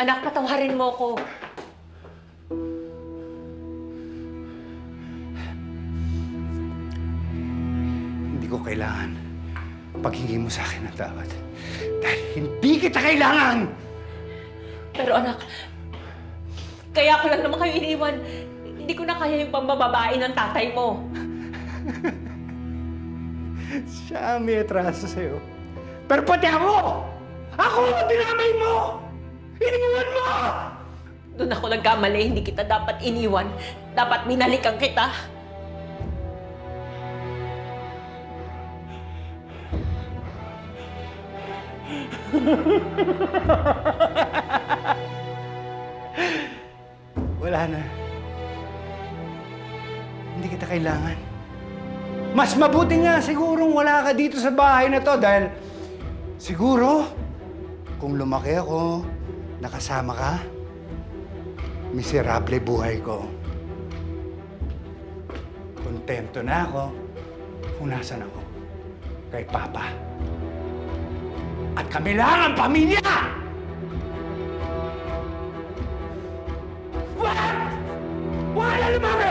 Anak, patawarin mo ko. Hindi ko kailangan paghingi mo sa akin ng tawad. Dahil hindi kita kailangan! Pero anak, kaya ko lang naman kayo iniwan. Hindi ko na kaya yung pambababae ng tatay mo. Siya ang may atraso sa'yo. Pero pati ako! Ako ang dinamay mo! Iniwan mo! Doon ako nagkamali, hindi kita dapat iniwan. Dapat minalikan kita. Wala na. Hindi kita kailangan. Mas mabuti nga sigurong wala ka dito sa bahay na to dahil siguro kung lumaki ako, nakasama ka, miserable buhay ko. Kontento na ako kung nasan ako. Kay Papa. At kami lang ang pamilya! What? Wala lumaki!